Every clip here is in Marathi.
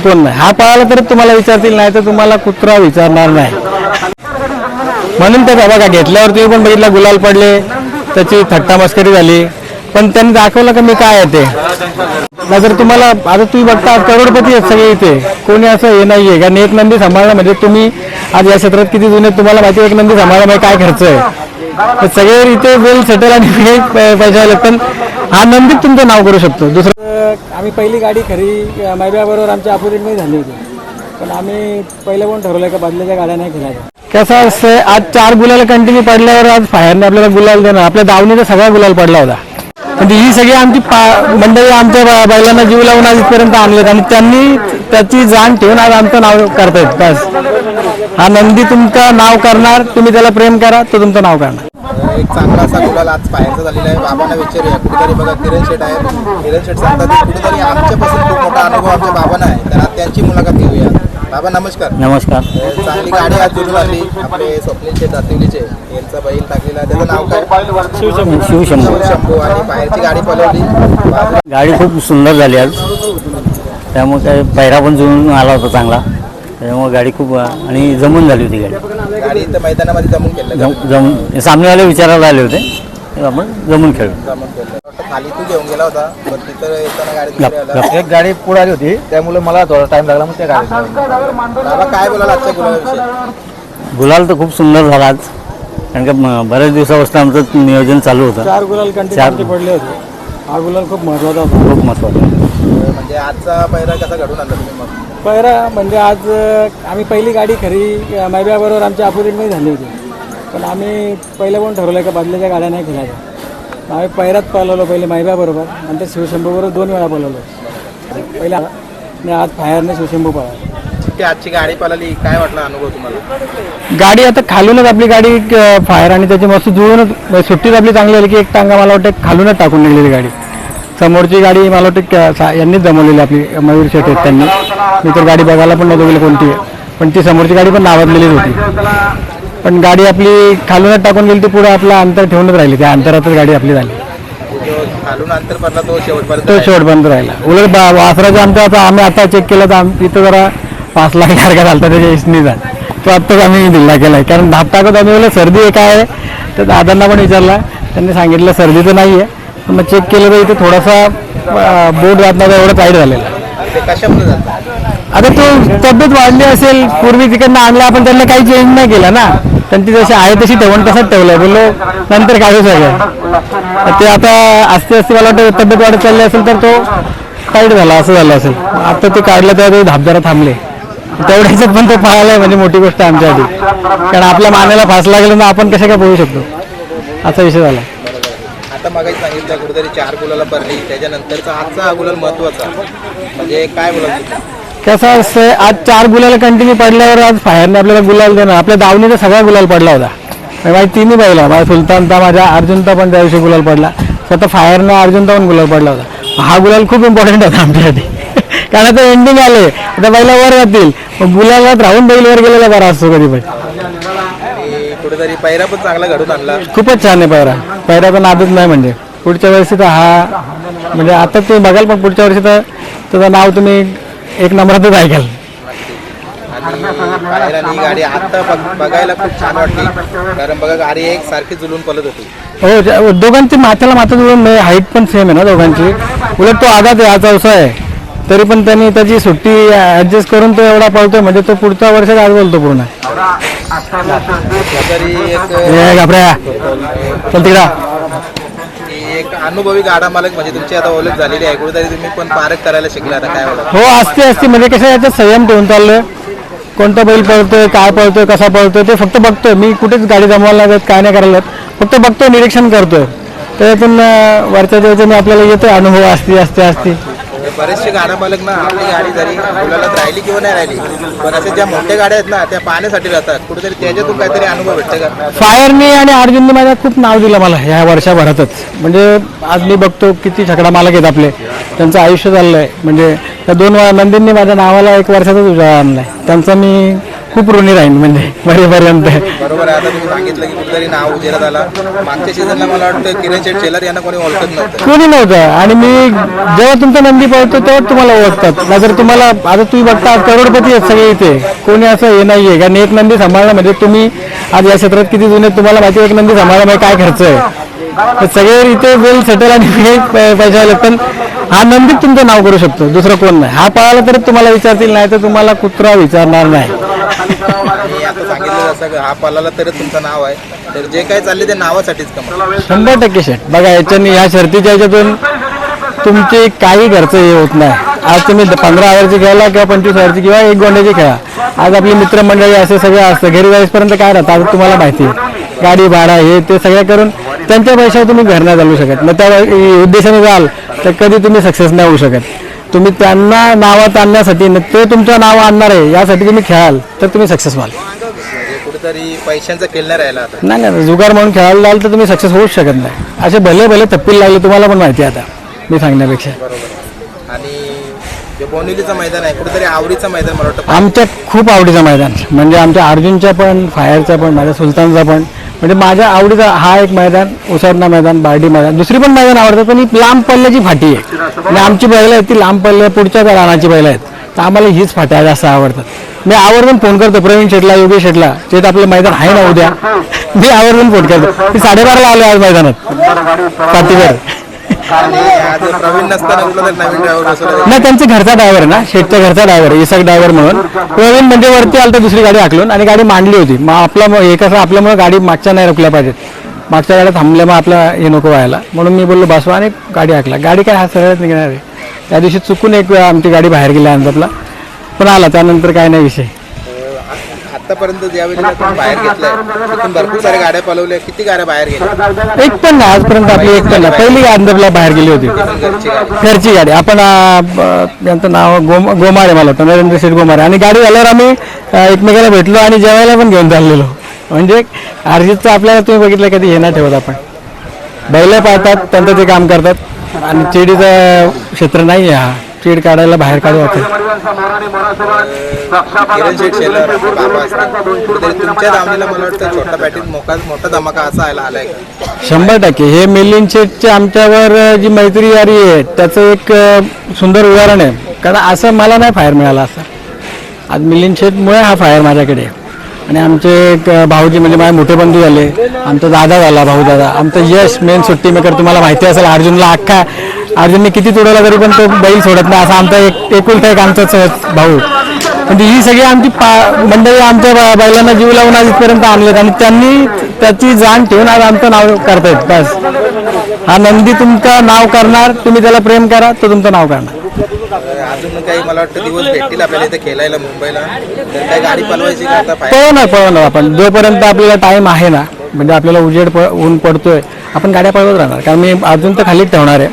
कोण नाही. हा पळाला तर तुम्हाला विचारतील नाही तर तुम्हाला कुत्रा विचारणार नाही. म्हणून तर बघा घेतल्यावर तुम्ही पण बघितला गुलाल पडले त्याची थट्टा मस्करी झाली. पण त्यांनी दाखवलं का मी काय आहे ते? नाहीतर तुम्हाला आता तुम्ही बघता करोडपती आहेत सगळे इथे. कोणी असं हे नाहीये. कारण एक नंदी सांभाळणं म्हणजे तुम्ही आज या क्षेत्रात किती जुने तुम्हाला माहिती एक नंदी सांभाळण्यामध्ये म्हणजे काय खर्च आहे. सगळे इथे वेल सेटल आणि प- पैसे आले पण हा नंदीत तुमचं नाव करू शकतो. दुसरं आम्ही पहिली गाडी खरी मैब्याबरोबर आमच्या अपोजिटमध्ये झाली होती. पण आम्ही पहिलं पण ठरवलं का बदल्याच्या गाड्या नाही खेळायच्या कसं असतं आज चार गुलाल कंटिन्यू पडल्यावर आज फायरने आपल्याला गुलाल देणं आपल्या दावणीचा सगळा गुलाल पडला होता. म्हणजे ही सगळी आमची मंडळी आमच्या बैलांना जीव लावून आज इथपर्यंत आणलेत. आणि त्यांनी त्याची जाण ठेवून आज आमचं नाव करतायत. बस. हा नंदी तुमचं नाव करणार. तुम्ही त्याला प्रेम करा तो तुमचं नाव करणार. एक चांगला असा गुलाल आज पाहायचा झालेला आहे. बाबांना विचारूया. कुठेतरी बघा किरण शेठ आहे. किरण शेठ सांगतात कुठेतरी आमच्यापासून खूप मोठा अनुभव आमच्या बाबांना आहे. तर आज त्यांची मुलाखत घेऊया. बाबा नमस्कार. नमस्कार. चांगली गाडी आज जुळून आली आपले स्वप्नील शेठ दातिवलीचे यांचा बैल टाकलेला. त्याचं नाव काय? शिवशंभू. शंभू आणि बाहेरची गाडी पलवली गाडी खूप सुंदर झाली आज. त्यामुळे काय पैरा पण जुळून आला होता चांगला. त्यामुळे गाडी खूप आणि जमून झाली होती गाडी. गाडी इथं मैदानामध्ये जमून केलं जम जमून सामनेवाले विचारायला आले होते. आपण जमून खेळलो. जमून खाली तू घेऊन गेला होता पण तिथं येताना गाडी दुसरी आला. एक गाडी पुढे आली होती त्यामुळे मला थोडा टाइम लागला मग त्या गाडीत बाबा काय बोलाल आजच्या गुलाबाविषयी? गुलाल तर खूप सुंदर झाला आज. कारण का म- बऱ्याच दिवसापासून आमचं नियोजन चालू होतं. चार गुलाल कंटिन्यू पडले होते. हा गुलाल खूप महत्त्वाचा होता. खूप महत्वाचं म्हणजे आजचा पहिला कसा घडून आणला तुम्ही मग? पहिला म्हणजे आज आम्ही पहिली गाडी खरी मैब्याबरोबर आमच्या अपोजिटमध्ये झाली होती. पण आम्ही पहिलं पण ठरवलं का बदल्याच्या गाड्या नाही खेळायच्या. आम्ही पैरात पळवलो पहिले मैब्याबरोबर नंतर शिवशंभूबरोबर दोन वेळा पळवलो पहिला आणि आज फायरने शिवशंभू पळाला. ती आजची गाडी पळाली काय वाटला अनुभव तुम्हाला? गाडी आता खालूनच आपली गाडी फायर आणि त्याची मस्त जुळूनच म्हणजे सुट्टीच आपली चांगली आली की एक टांगा मला वाटतं खालूनच टाकून निघलेली गाडी. समोरची गाडी मला वाटतं यांनीच जमवलेली आपली मयूर शेट आहेत त्यांनी. मी तर गाडी बघायला पण नव्हतं गेली कोणती आहे. पण ती समोरची गाडी पण नावाजलेलीच होती. पण गाडी आपली खालूनच टाकून गेली ती पुढे आपलं अंतर ठेवूनच राहिली. त्या अंतरातच गाडी आपली झाली. तो शेवटपर्यंत शेवट बंद राहिला. उलट बा- वासराचा आता आम्ही आता चेक केलं तर आम- इथं जरा पाच लाख सारखा झाला त्याच्या इसनीचा तो आत्ताच आम्ही दिल्ला केलाय. कारण धाप टाकत आम्ही बोललो सर्दी एक काय आहे. तर दादांना पण विचारला. त्यांनी सांगितलं सर्दीचं नाही आहे मग चेक केलं तर इथे थोडासा बोट जात एवढं टाईट झालेला. आता तो तब्येत वाढली असेल पूर्वी तिकडनं आणला आपण त्यांना काही चेंज नाही केला ना. त्यांची जशी आहे तशी ठेवण तसंच ठेवलंय. बोललो नंतर काढू सगळं. ते आता असते असते मला वाटतं तब्येत वाढत चालली असेल तर तो टाईट झाला असं झालं असेल. आता ते काढलं तेव्हा ते धाप थांबले. तेवढ्याच पण तो पाहायला म्हणजे मोठी गोष्ट आहे आमच्यासाठी. कारण आपल्या मानेला फास लागलं ना आपण कसं काय पोहू शकतो? असा विषय झाला. आता मगाही सांगितलं कुठेतरी चार गुलाला पडली त्याच्यानंतरचा आजचा हा गुलाल महत्त्वाचा म्हणजे काय बोलाल कसं असतं आज चार गुलाल कंटिन्यू पडल्यावर आज फायरने आपल्याला गुलाल देणार. आपल्या दावणीचा सगळा गुलाल पडला होता. माझ्या तिन्ही बैला माझ्या सुलतानता माझ्या अर्जुनचा पण त्या दिवशी गुलाल पडला. स्वतः फायरनं अर्जुनचा पण गुलाल पडला होता. हा गुलाल खूप इम्पॉर्टंट होता आमच्यासाठी. कारण आता एंडिंग आले आता बैला वर जातील. मग गुलालात राहून बैल वर गेलेला बरा असतो कधी पण. कुठेतरी पैरा पण चांगला घडून आणला. खूपच छान आहे पैरा पैराचा नादच नाही म्हणजे. पुढच्या वर्षी तर हा म्हणजे आता तुम्ही बघाल पण पुढच्या वर्षी तर त्याचं नाव तुम्ही एक नंबरातच ऐकाल. आणि पायरानी गाडी आता बघ- बघायला खूप छान वाटली. कारण बघा गाडी एक सारखी जुलून पलत होती. हो ज्या- दोघांची माथ्याला माथा जुळून हाईट पण सेम आहे ना दोघांची. उलट तो आघात आहे हा चौसा आहे. तरी पण त्यांनी त्याची सुट्टी ऍडजस्ट करून तो एवढा पळतोय. म्हणजे तो पुढच्या वर्षात आज बोलतो पूर्ण. घाबऱ्या चल तिकडा. ती एक अनुभवी गाडा मालक म्हणजे तुमची आता ओळख झालेली आहे. कुठेतरी तुम्ही पण पारख करायला शिकला आता काय बोला हो असते असते. म्हणजे कसं याच्यात संयम ठेवून चाललोय. कोणता बैल पळतोय काय पळतोय कसा पळतोय ते फक्त बघतोय. मी कुठेच गाडी जमवायला लागत काय नाही करायला. फक्त बघतोय निरीक्षण करतोय. त्याच्यातून वरच्या दिवसाने आपल्याला येतोय. अनुभव असते असते असते. बरेचसे गाडा मालक ना आपली गाडी जरी गुलालात राहिली किंवा नाही राहिली पण असे ज्या मोठ्या गाड्या आहेत ना त्या पाहण्यासाठी राहतात कुठेतरी त्याच्यातून काहीतरी अनुभव भेटते का? फायरनी आणि अर्जुनने माझ्या खूप नाव दिलं मला ह्या वर्षभरातच. म्हणजे आज मी बघतो किती छकडा मालक आहेत आपले. त्यांचं आयुष्य चाललंय. म्हणजे त्या दोन नंदींनी माझ्या नावाला एक वर्षाचाच उजाळा आणलाय. त्यांचा मी खूप ऋणी राहीन म्हणजे मरेपर्यंत बरोबर आहे. आता तुम्ही सांगितलं की कुठेतरी नाव उजेरात आला. मागच्या सीझनला मला वाटतं किरण शेट शेलर यांना कोणी ओळखत नव्हतं. कोणी नव्हतं. आणि मी जेव्हा तुमचा नंदी पळतो तेव्हा तुम्हाला ओळखतात. नाहीतर तुम्हाला आता तुम्ही बघता करोडपती आहेत सगळे इथे. कोणी असं हे नाहीये कारण एक नंदी सांभाळणं म्हणजे तुम्ही आज या क्षेत्रात किती जुने तुम्हाला माहिती एक नंदी सांभाळण्यामध्ये काय खर्च आहे? तर सगळे इथे वेल सेटल आणि हे पैसे आले पण हा नंदीच तुमचं नाव करू शकतो. दुसरं कोण नाही. हा पळाला तरच तुम्हाला विचारतील नाही तर तुम्हाला कुत्रा विचारणार नाही. आणि आता सांगितलं जसं हा पालाला तरच तुमचं नाव आहे तर जे काही चालले ते नावासाठीच कमल शंभर टक्के शेट बघा याच्यानी ह्या शर्तीच्या ह्याच्यातून तुमचे काही खर्च हे होत नाही. आज तुम्ही पंधरा हजारची खेळा किंवा पंचवीस हजारची किंवा एक गोंड्याची खेळा. आज आपली मित्रमंडळी असे सगळं असतं घरी जाईपर्यंत काय राहतं? आज तुम्हाला माहिती आहे. गाडी भाडा हे ते सगळं करून त्यांच्या पैशावर तुम्ही घर नाही चालू शकत. मग त्या उद्देशाने जाल तर कधी तुम्ही सक्सेस नाही होऊ शकत. तुम्ही त्यांना नावात आणण्यासाठी ते तुमचं नाव आणणार आहे यासाठी तुम्ही खेळाल तर तुम्ही सक्सेस व्हाल. कुठेतरी पैशांचा नाही राहिला नाही नाही जुगार म्हणून खेळायला जाल तर तुम्ही सक्सेस होऊच शकत नाही. असे भले भले थप्पील लागले तुम्हाला पण माहिती आहे आता. मी सांगण्यापेक्षा. बरोबर. आणि जे बोनिवलीचं मैदान आहे कुठेतरी आवडीचं मैदान मला वाटतं. आमच्या खूप आवडीचं मैदान. म्हणजे आमच्या अर्जुनच्या पण फायरचा पण माझ्या सुलतानचा पण. म्हणजे माझ्या आवडीचा हा एक मैदान उसरणा मैदान बार्डी मैदान. दुसरी पण मैदान आवडतात पण ही लांब पल्ल्याची फाटी आहे. आणि आमची बैलं आहेत ती लांब पल्ल्या पुढच्या त्या रानाची बैलं आहेत. तर आम्हाला हीच फाट्या जास्त आवडतात. मी आवर्जून फोन करतो प्रवीण शेटला योगेश शेटला ते तर आपलं मैदान आहे ना उद्या. मी आवर्जून फोन करतो. मी साडेबाराला आलो आज मैदानात. फाटीवर आणि आज प्रवीण नसताना कुठला तरी नवीन ड्रायव्हर बसवला नाही त्यांचा घरचा ड्रायव्हर आहे ना शेटच्या घरचा ड्रायव्हर इसाक ड्रायव्हर म्हणून. प्रवीण म्हणजे वरती आलं तर दुसरी गाडी हाकलून आणि गाडी मांडली होती. मग आपला मग हे कसं आपल्यामुळे गाडी मागच्या नाही रोखल्या पाहिजेत. मागच्या गाड्या थांबल्या मग आपला हे नको व्हायला. म्हणून मी बोललो बसवा आणि गाडी हाकला. गाडी काय हा सरळच निघणार आहे. त्या दिवशी चुकून एक वेळा आमची गाडी बाहेर गेली अंदाजला पण आला त्यानंतर काय नाही विषय. आतापर्यंत ज्यावेळेला तुम्ही बाहेर घेतलाय तिथून भरपूर साऱ्या गाड्या पलवल्या किती गाड्या बाहेर गेल्या? एक पण नाही आजपर्यंत आपली एक पण नाही. पहिली अंदाजला बाहेर गेली होती. घरची गाडी. आपण अं, ब- यांचं नाव गोम गोमारे मला वाटतं नरेंद्र शेठ गोमारे आणि गाडी झाल्यावर आम्ही एकमेकाला भेटलो आणि जेवायला पण घेऊन चाललेलो. म्हणजे अर्जितचं आपल्याला तुम्ही बघितलं कधी हे नाही ठेवत आपण. बैल पाळतात त्यांचं ते काम करतात. आणि चिडीचं क्षेत्र नाही आहे हा. चीड काढायला बाहेर काढू वाटतं किरण शेठ शेलर बाबा असतील कुठेतरी तुमच्या दावणीला मला वाटतं छोटा पॅटीत मोठा मोठा धमाका असा आला आलाय शंभर टक्के. हे मिलिंद शेठचे आमच्यावर जी मैत्री यारी आहे त्याचं एक सुंदर उदाहरण आहे. कारण असं मला नाही फायर मिळाला असं. आज मिलिंद शेठमुळे हा फायर माझ्याकडे आहे. आणि आमचे एक भाऊजी म्हणजे माझे मोठे बंधू झाले. आमचा दादा झाला भाऊ दादा. आमचं यश मेन सुट्टी मेकर तुम्हाला माहिती असेल अर्जुनला अख्खा अर्जुनने किती तोडवला तरी पण तो बैल सोडत नाही. असा आमचा एक एकुलता एक आमचाच भाऊ. म्हणजे ही सगळी आमची पा मंडळी आमच्या बैलांना जीव लावून आज इथपर्यंत आणलेत. आणि त्यांनी त्याची जाण ठेवून आज आमचं नाव करतायत. बस. हा नंदी तुमचं नाव करणार. तुम्ही त्याला प्रेम करा तो तुमचं नाव करणार. अजून काही मला वाटतं दिवस भेटतील आपल्याला इथे खेळायला मुंबईला. तर काही गाडी पळवायची का आता फाय पळवणार पळवणार आपण. जोपर्यंत आपल्याला टाइम आहे ना म्हणजे आपल्याला उजेड प ऊन पडतोय आपण गाड्या पळवत राहणार. कारण मी अजून तर खालीच ठेवणार आहे.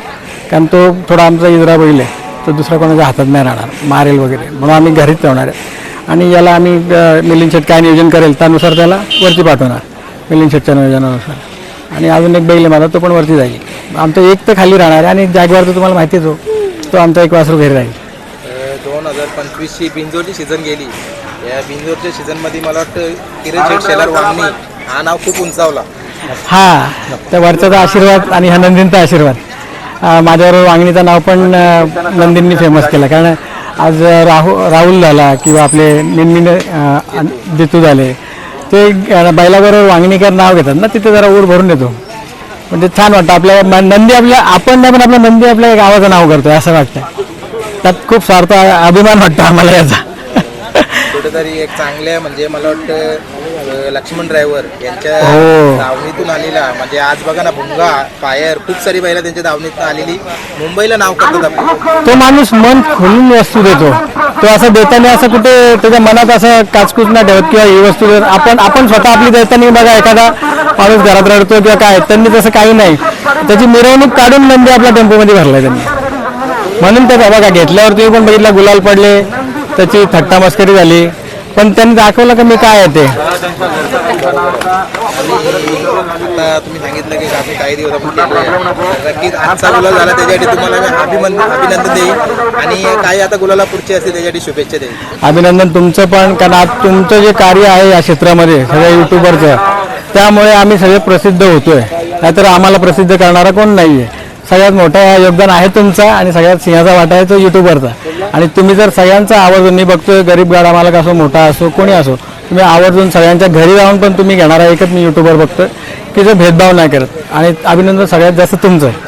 कारण तो थोडा आमचा इजरा बैल आहे. तो दुसरा कोणाच्या हातात नाही राहणार. मारेल वगैरे. म्हणून आम्ही घरीच ठेवणार आहे. आणि याला आम्ही अं, मिलिंद शेट काय नियोजन करेल त्यानुसार त्याला वरती पाठवणार. मिलिंद शेटच्या नियोजनानुसार. आणि अजून एक बैल आहे माझा तो पण वरती जाईल. आमचं एक तर खाली राहणार आहे आणि जागवार तर तुम्हाला माहितीच हो तो आमचा एक वासरू घरी राहील. दोन हजार पंचवीसची बिंजोरची सीझन गेली. या बिंजोरच्या सीझनमध्ये मला वाटतं किरण शेठ शेलार वांगणी हा नाव खूप उंचावला. हा त्या वरच्याचा आशीर्वाद आणि ह्या नंदींचा आशीर्वाद. अं, माझ्याबरोबर वांगणीचं नाव पण अं, नंदींनी फेमस केलं. कारण आज राहु राहुल झाला किंवा आपले निन्नी दितू झाले. ते अं, बैलाबरोबर वांगणीकर नाव घेतात ना तिथे जरा ऊर भरून येतो. म्हणजे छान वाटतं. आपल्या नंदी आपल्या आपण नाही पण आपला नंदी आपल्या गावाचं नाव करतोय असं वाटतं त्यात खूप स्वार्थ अभिमान वाटतो आम्हाला याचा. कुठेतरी एक चांगल्या म्हणजे मला वाटतं लक्ष्मण ड्रायव्हर यांच्या हो. दावणीतून आलेला. म्हणजे आज बघा ना भुंगा फायर खूप सारी बैला त्यांच्या दावणीतून आलेली. मुंबईला नाव करतात आपलं तो माणूस मन खोलून वस्तू देतो. तो असं देताना असं कुठे त्याच्या मनात असं काचकूच नाही ठेवत किंवा ही वस्तू देत आपण आपण स्वतः आपली देताना बघा एखादा माणूस घरात रडतो किंवा काय त्यांनी तसं काही नाही. त्याची मिरवणूक काढून नंदी आपल्या टेम्पोमध्ये भरलाय त्यांनी. म्हणून ते बघा घेतल्यावर तुम्ही पण बघितला गुलाल पडले त्याची थट्टा मस्करी झाली. पण त्यांनी दाखवलं का मी काय आहे ते? तुम्ही सांगितलं की आम्ही काही दिवस आपण केलोय नक्कीच आजचा गुलाल झाला त्याच्यासाठी तुम्हाला मी अभिमन अभिनंदन देईन. आणि काही आता गुलाला पुढची असते त्याच्यासाठी शुभेच्छा देईन. अभिनंदन तुमचं पण कारण आज तुमचं जे कार्य आहे या क्षेत्रामध्ये सगळ्या युट्यूबरचं त्यामुळे आम्ही सगळे प्रसिद्ध होतोय. नाहीतर आम्हाला प्रसिद्ध करणारा कोण नाही आहे सगळ्यात मोठं योगदान आहे तुमचं आणि सगळ्यात सिंहाचा वाटा आहे तो युट्यूबरचा आणि तुम्ही जर सगळ्यांचा आवर्जून मी बघतोय गरीब गाडा मालक असो मोठा असो कोणी असो तुम्ही आवर्जून सगळ्यांच्या घरी जाऊन पण तुम्ही घेणारा एकच मी युट्यूबर बघतोय की जो भेदभाव नाही करत. आणि अभिनंदन सगळ्यात जास्त तुमचं आहे.